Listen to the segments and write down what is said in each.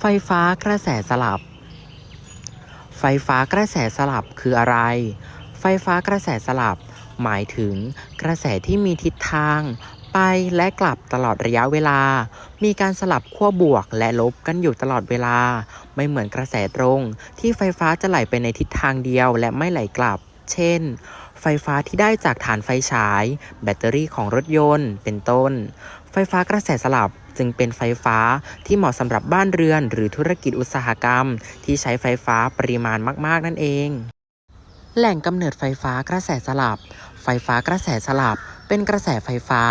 ไฟฟ้ากระแสสลับ ไฟฟ้ากระแสสลับคืออะไร ไฟฟ้ากระแสสลับ หมายถึงกระแสที่มีทิศทาง ไปและกลับตลอดระยะเวลา มีการสลับขั้วบวกและลบกันอยู่ตลอดเวลา ไม่เหมือนกระแสตรง ที่ไฟฟ้าจะไหลไปในทิศทางเดียวและไม่ไหลกลับ เช่นไฟฟ้าที่ได้จากฐานไฟฉาย แบตเตอรี่ของรถยนต์ เป็นต้น ไฟฟ้ากระแสสลับ จึงเป็นไฟฟ้าที่เหมาะสำหรับบ้านเรือน หรือธุรกิจอุตสาหกรรม ที่ใช้ไฟฟ้าปริมาณมาก ๆ นั่นเอง แหล่งกำเนิดไฟฟ้ากระแสสลับ ไฟฟ้ากระแสสลับเป็นกระแสไฟฟ้า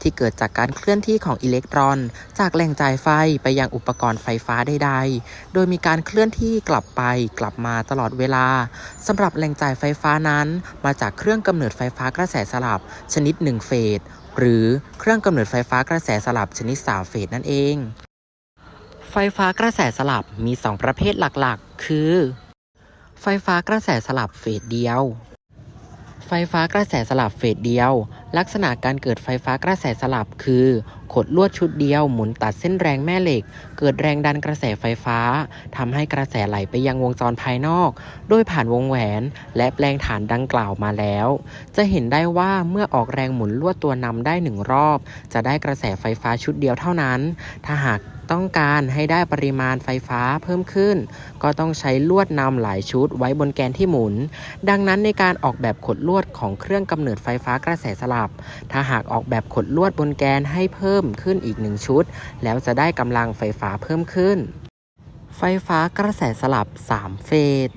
ที่เกิดจากการเคลื่อนที่ของอิเล็กตรอน จากแหล่งจ่ายไฟไปยังอุปกรณ์ไฟฟ้าใดๆ โดยมีการเคลื่อนที่กลับไปกลับมาตลอดเวลาสำหรับแหล่งจ่ายไฟฟ้านั้น มาจากเครื่องกำเนิดไฟฟ้ากระแสสลับ ชนิด1เฟส หรือเครื่องกำเนิดไฟฟ้ากระแสสลับชนิด3เฟสนั่นเอง ไฟฟ้ากระแสสลับมี 2 ประเภทหลักๆ คือ ไฟฟ้ากระแสสลับเฟสเดียว ไฟฟ้ากระแสสลับเฟสเดียว ลักษณะการเกิดไฟฟ้ากระแสสลับคือ ขดลวดชุดเดียวหมุนตัดเส้นแรงแม่เหล็ก เกิดแรงดันกระแสไฟฟ้าทำให้กระแสไหลไปยังวงจรภายนอก โดยผ่านวงแหวนและแปลงฐานดังกล่าวมาแล้ว จะเห็นได้ว่าเมื่อออกแรงหมุนลวดตัวนำได้หนึ่งรอบ จะได้กระแสไฟฟ้าชุดเดียวเท่านั้น ถ้าหาก ต้องการให้ได้ปริมาณไฟฟ้าเพิ่มขึ้น ก็ต้องใช้ลวดนำหลายชุดไว้บนแกนที่หมุน ดังนั้นในการออกแบบขดลวดของเครื่องกำเนิดไฟฟ้ากระแสสลับ ถ้าหากออกแบบขดลวดบนแกนให้เพิ่มขึ้นอีกหนึ่งชุด แล้วจะได้กำลังไฟฟ้าเพิ่มขึ้น ไฟฟ้ากระแสสลับ 3 เฟส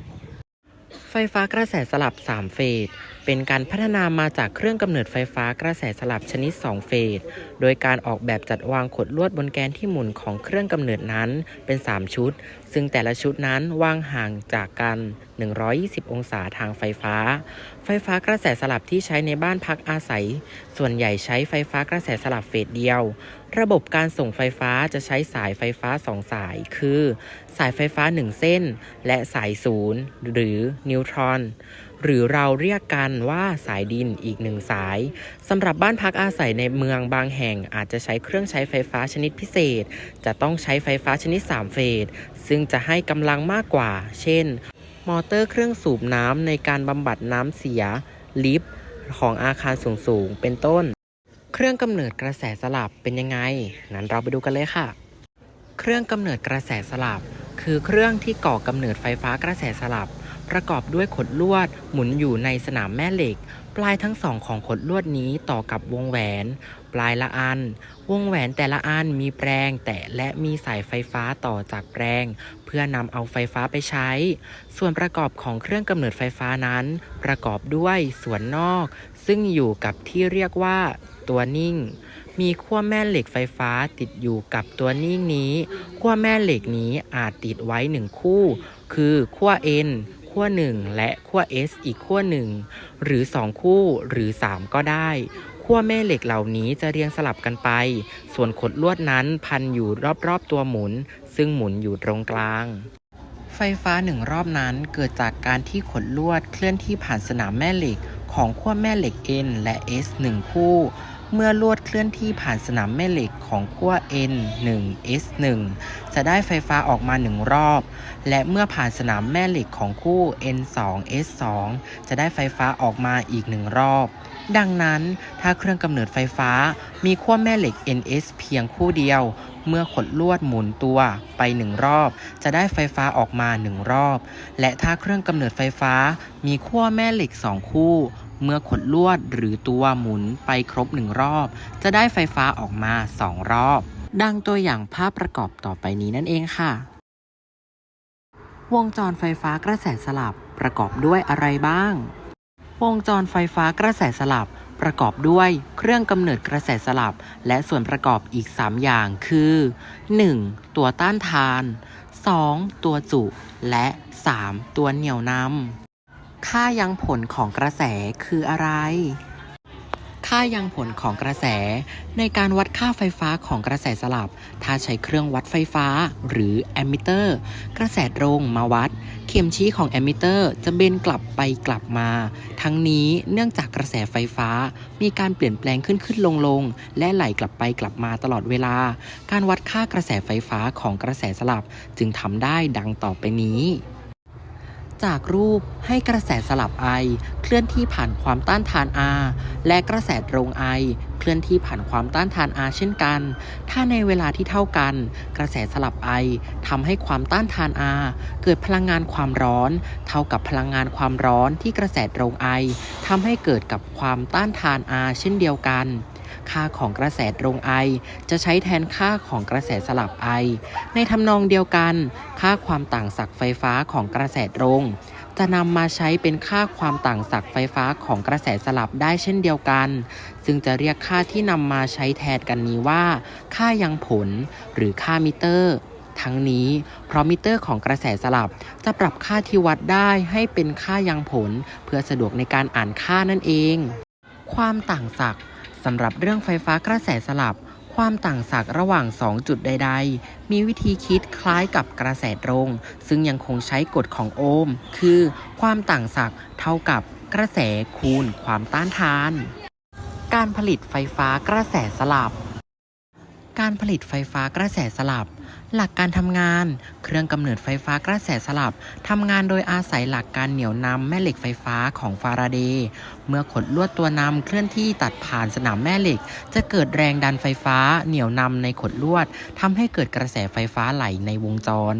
ไฟฟ้ากระแสสลับ 3 เฟส เป็นการพัฒนามาจากเครื่องกำเนิดไฟฟ้ากระแสสลับชนิด 2 เฟส โดยการออกแบบจัดวางขดลวดบนแกนที่หมุนของเครื่องกำเนิดนั้นเป็น 3 ชุด ซึ่งแต่ละชุดนั้นวางห่างจากกัน 120 องศาทางไฟฟ้า ไฟฟ้ากระแสสลับที่ใช้ในบ้านพักอาศัย ส่วนใหญ่ใช้ไฟฟ้ากระแสสลับเฟสเดียว ระบบการส่งไฟฟ้าจะใช้สายไฟฟ้า 2 สาย คือ สายไฟฟ้า 1 เส้น และสายศูนย์หรือนิวตรอน หรือเราเรียกกันว่าสายดินอีกหนึ่งสายสำหรับบ้านพักอาศัยในเมืองบางแห่งอาจจะใช้เครื่องใช้ไฟฟ้าชนิดพิเศษ จะต้องใช้ไฟฟ้าชนิด 3 เฟส ซึ่งจะให้กำลังมากกว่า เช่น มอเตอร์เครื่องสูบน้ำในการบำบัดน้ำเสีย ลิฟต์ของอาคารสูงๆ เป็นต้น เครื่องกำเนิดกระแสสลับเป็นยังไง นั้นเราไปดูกันเลยค่ะ เครื่องกำเนิดกระแสสลับ คือเครื่องที่ก่อกำเนิดไฟฟ้ากระแสสลับ ประกอบด้วยขดลวดหมุนอยู่ในสนามแม่เหล็ก ปลายทั้งสองของขดลวดนี้ต่อกับวงแหวน ปลายละอัน วงแหวนแต่ละอันมีแปรงแตะและมีสายไฟฟ้าต่อจากแปรง เพื่อนำเอาไฟฟ้าไปใช้ ส่วนประกอบของเครื่องกำเนิดไฟฟ้านั้น ประกอบด้วยส่วนนอก ซึ่งอยู่กับที่เรียกว่าตัวนิ่ง มีขั้วแม่เหล็กไฟฟ้าติดอยู่กับตัวนิ่งนี้ ขั้วแม่เหล็กนี้อาจติดไว้หนึ่งคู่ คือขั้ว N ขั้ว1และขั้ว S อีกขั้วหนึ่งหรือ 2 คู่หรือ 3 ก็ได้ขั้วแม่เหล็กเหล่านี้จะเรียงสลับกันไป ส่วนขดลวดนั้นพันอยู่รอบๆตัวหมุน ซึ่งหมุนอยู่ตรงกลางไฟฟ้าหนึ่งรอบนั้นเกิดจากการที่ขดลวดเคลื่อนที่ผ่านสนามแม่เหล็ก ของขั้วแม่เหล็ก N และ S 1 คู่ เมื่อลวดเคลื่อนที่ผ่านสนามแม่เหล็กของขั้ว N 1 S 1จะได้ไฟฟ้าออกมาหนึ่งรอบ และเมื่อผ่านสนามแม่เหล็กของคู่ N 2 S 2 จะได้ไฟฟ้าออกมาอีกหนึ่งรอบ ดังนั้นถ้าเครื่องกำเนิดไฟฟ้ามีขั้วแม่เหล็ก NS เพียงคู่เดียว เมื่อขดลวดหมุนตัวไปหนึ่งรอบ จะได้ไฟฟ้าออกมาหนึ่งรอบ และถ้าเครื่องกำเนิดไฟฟ้ามีขั้วแม่เหล็กสองคู่เมื่อขดลวดหรือตัวหมุนไปครบหนึ่งรอบ จะได้ไฟฟ้าออกมาสองรอบ ดังตัวอย่างภาพประกอบต่อไปนี้นั่นเองค่ะ วงจรไฟฟ้ากระแสสลับประกอบด้วยอะไรบ้าง วงจรไฟฟ้ากระแสสลับประกอบด้วยเครื่องกำเนิดกระแสสลับ และส่วนประกอบอีก 3 อย่างคือ 1. ตัวต้านทาน 2. ตัวจุ และ 3. ตัวเหนี่ยวนำค่ายังผลของกระแสคืออะไร ค่ายังผลของกระแส ในการวัดค่าไฟฟ้าของกระแสสลับ ถ้าใช้เครื่องวัดไฟฟ้าหรือแอมมิเตอร์ กระแสตรงมาวัด เข็มชี้ของแอมมิเตอร์จะเบนกลับไปกลับมา ทั้งนี้เนื่องจากกระแสไฟฟ้า มีการเปลี่ยนแปลงขึ้นขึ้นลงลงและไหลกลับไปกลับมาตลอดเวลา การวัดค่ากระแสไฟฟ้าของกระแสสลับ จึงทำได้ดังต่อไปนี้ จากรูปให้กระแสสลับไอ เคลื่อนที่ผ่านความต้านทาน R และกระแสตรงไอ เคลื่อนที่ผ่านความต้านทาน R เช่นกัน ถ้าในเวลาที่เท่ากัน กระแสสลับไอทำให้ความต้านทาน R เกิดพลังงานความร้อน เท่ากับพลังงานความร้อนที่กระแสตรงไอทำให้เกิดกับความต้านทาน R เช่นเดียวกัน ค่าของกระแสตรงไอ จะใช้แทนค่าของกระแสสลับไอ ในทำนองเดียวกัน ค่าความต่างศักย์ไฟฟ้าของกระแสตรง จะนำมาใช้เป็นค่าความต่างศักย์ไฟฟ้าของกระแสสลับได้เช่นเดียวกัน ซึ่งจะเรียกค่าที่นำมาใช้แทนกันนี้ว่า ค่ายังผล หรือค่ามิเตอร์ทั้งนี้เพราะมิเตอร์ของกระแสสลับจะปรับค่าที่วัดได้ให้เป็นค่ายังผล เพื่อสะดวกในการอ่านค่านั่นเอง ความต่างศักย์ สำหรับเรื่องไฟฟ้ากระแสสลับ ความต่างศักย์ระหว่าง 2 จุดใด ๆ มีวิธีคิดคล้ายกับกระแสตรง ซึ่งยังคงใช้กฎของโอห์ม คือ ความต่างศักย์เท่ากับกระแสคูณความต้านทาน การผลิตไฟฟ้ากระแสสลับ การผลิตไฟฟ้ากระแสสลับ หลักการทำงาน เครื่องกำเนิดไฟฟ้ากระแสสลับทำงานโดยอาศัยหลักการเหนี่ยวนำแม่เหล็กไฟฟ้าของฟาราเดย์เมื่อขดลวดตัวนำเคลื่อนที่ตัดผ่านสนามแม่เหล็ก จะเกิดแรงดันไฟฟ้าเหนี่ยวนำในขดลวดทำให้เกิดกระแสไฟฟ้าไหลในวงจร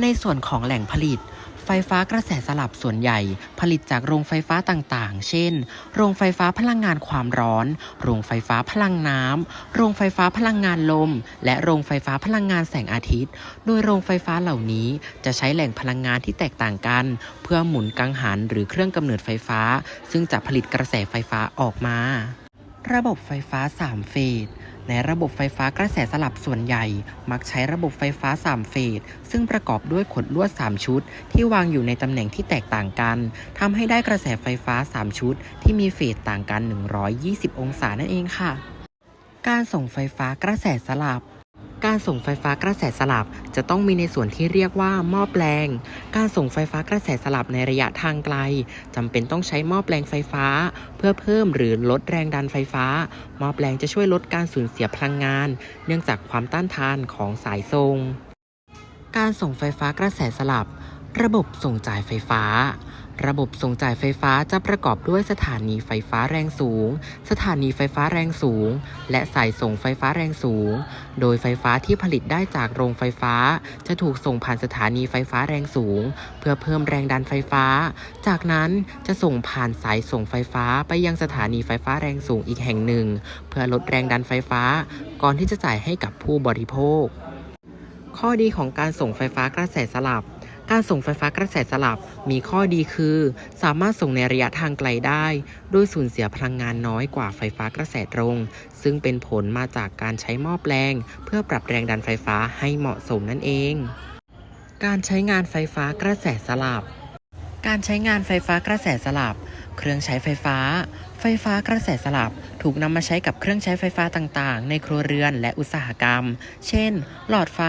ในส่วนของแหล่งผลิต ไฟฟ้ากระแสสลับส่วนใหญ่ ผลิตจากโรงไฟฟ้าต่างๆ เช่น โรงไฟฟ้าพลังงานความร้อน โรงไฟฟ้าพลังน้ำ โรงไฟฟ้าพลังงานลม และโรงไฟฟ้าพลังงานแสงอาทิตย์ โดยโรงไฟฟ้าเหล่านี้จะใช้แหล่งพลังงานที่แตกต่างกัน เพื่อหมุนกังหันหรือเครื่องกำเนิดไฟฟ้า ซึ่งจะผลิตกระแสไฟฟ้าออกมา ระบบไฟฟ้า 3 เฟส ในระบบไฟฟ้ากระแสสลับส่วนใหญ่ มักใช้ระบบไฟฟ้า 3 เฟส ซึ่งประกอบด้วยขดลวด 3 ชุด ที่วางอยู่ในตำแหน่งที่แตกต่างกัน ทำให้ได้กระแสไฟฟ้า 3 ชุด ที่มีเฟสต่างกัน 120 องศานั่นเองค่ะ การส่งไฟฟ้ากระแสสลับ การส่งไฟฟ้ากระแสสลับจะต้องมีในส่วนที่เรียกว่าหม้อแปลง การส่งไฟฟ้ากระแสสลับในระยะทางไกลจำเป็นต้องใช้หม้อแปลงไฟฟ้า เพื่อเพิ่มหรือลดแรงดันไฟฟ้า หม้อแปลงจะช่วยลดการสูญเสียพลังงาน เนื่องจากความต้านทานของสายส่งการส่งไฟฟ้ากระแสสลับ ระบบส่งจ่ายไฟฟ้า ระบบส่งจ่ายไฟฟ้าจะประกอบด้วยสถานีไฟฟ้าแรงสูง สถานีไฟฟ้าแรงสูง และสายส่งไฟฟ้าแรงสูง โดยไฟฟ้าที่ผลิตได้จากโรงไฟฟ้า จะถูกส่งผ่านสถานีไฟฟ้าแรงสูง เพื่อเพิ่มแรงดันไฟฟ้า จากนั้นจะส่งผ่านสายส่งไฟฟ้าไปยังสถานีไฟฟ้าแรงสูงอีกแห่งหนึ่ง เพื่อลดแรงดันไฟฟ้า ก่อนที่จะจ่ายให้กับผู้บริโภค ข้อดีของการส่งไฟฟ้ากระแสสลับ การส่งไฟฟ้ากระแสสลับมีข้อดีคือ สามารถส่งในระยะทางไกลได้ โดยสูญเสียพลังงานน้อยกว่าไฟฟ้ากระแสตรง ซึ่งเป็นผลมาจากการใช้หม้อแปลง เพื่อปรับแรงดันไฟฟ้าให้เหมาะสมนั่นเอง การใช้งานไฟฟ้ากระแสสลับ การใช้งานไฟฟ้ากระแสสลับ เครื่องใช้ไฟฟ้า ไฟฟ้ากระแสสลับ ถูกนำมาใช้กับเครื่องใช้ไฟฟ้าต่างๆ ในครัวเรือนและอุตสาหกรรม เช่น หลอดไฟ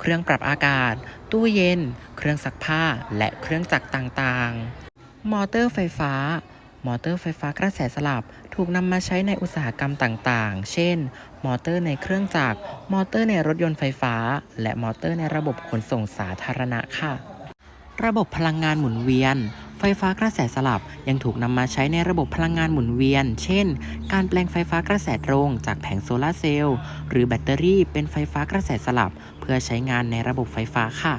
เครื่องปรับอากาศ ตู้เย็น เครื่องซักผ้า และเครื่องจักรต่างๆ มอเตอร์ไฟฟ้ามอเตอร์ไฟฟ้ากระแสสลับ ถูกนำมาใช้ในอุตสาหกรรมต่างๆ เช่น มอเตอร์ในเครื่องจักร มอเตอร์ในรถยนต์ไฟฟ้า และมอเตอร์ในระบบขนส่งสาธารณะค่ะ ระบบพลังงานหมุนเวียน ฟฟ้ากระแสสลับยังถูกนำมาใช้ในระบบพลังงานหมุนเวียน เช่น การแปลงไฟฟ้ากระแสตรงจากแผงโซลาร์เซลล์หรือแบตเตอรี่เป็นไฟฟ้ากระแสสลับ เพื่อใช้งานในระบบไฟฟ้าค่ะ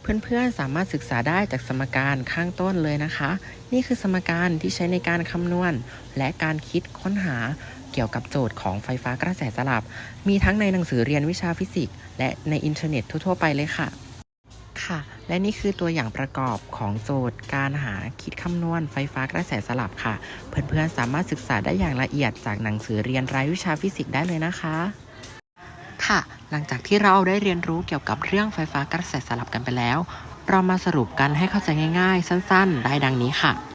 เพื่อนๆสามารถศึกษาได้จากสมการข้างต้นเลยนะคะ นี่คือสมการที่ใช้ในการคำนวณ และการคิดค้นหาเกี่ยวกับโจทย์ของไฟฟ้ากระแสสลับ มีทั้งในหนังสือเรียนวิชาฟิสิกส์และในอินเทอร์เน็ตทั่วๆไปเลยค่ะ ค่ะ และนี่คือตัวอย่างประกอบของโจทย์ การหาคิดคำนวณไฟฟ้ากระแสสลับค่ะ เพื่อนๆสามารถศึกษาได้อย่างละเอียดจากหนังสือเรียนรายวิชาฟิสิกส์ได้เลยนะคะ ค่ะ หลังจากที่เราได้เรียนรู้เกี่ยวกับเรื่องไฟฟ้ากระแสสลับกันไปแล้ว เรามาสรุปกันให้เข้าใจง่าย ๆ สั้น ๆ ได้ดังนี้ค่ะ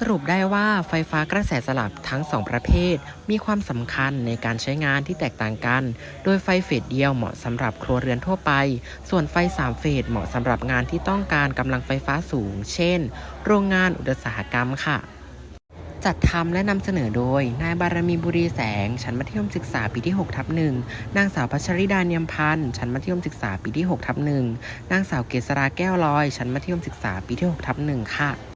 สรุปได้ว่าไฟฟ้ากระแสสลับทั้ง 2 ประเภท มีความสำคัญในการใช้งานที่แตกต่างกัน โดยไฟเฟสเดียวเหมาะสำหรับครัวเรือนทั่วไป ส่วนไฟ 3 เฟสเหมาะสำหรับงานที่ต้องการกำลังไฟฟ้าสูง เช่น โรงงานอุตสาหกรรมค่ะ จัดทำและนำเสนอโดย นายบารมีบุรีแสง ชั้นมัธยมศึกษาปีที่6ทับหนึ่งนางสาวพัชริดาเนียมพันธ์ชั้นมัธยมศึกษาปีที่6ทับหนึ่งนางสาวเกษราแก้วลอย ชั้นมัธยมศึกษาปีที่6ทับหนึ่งค่ะ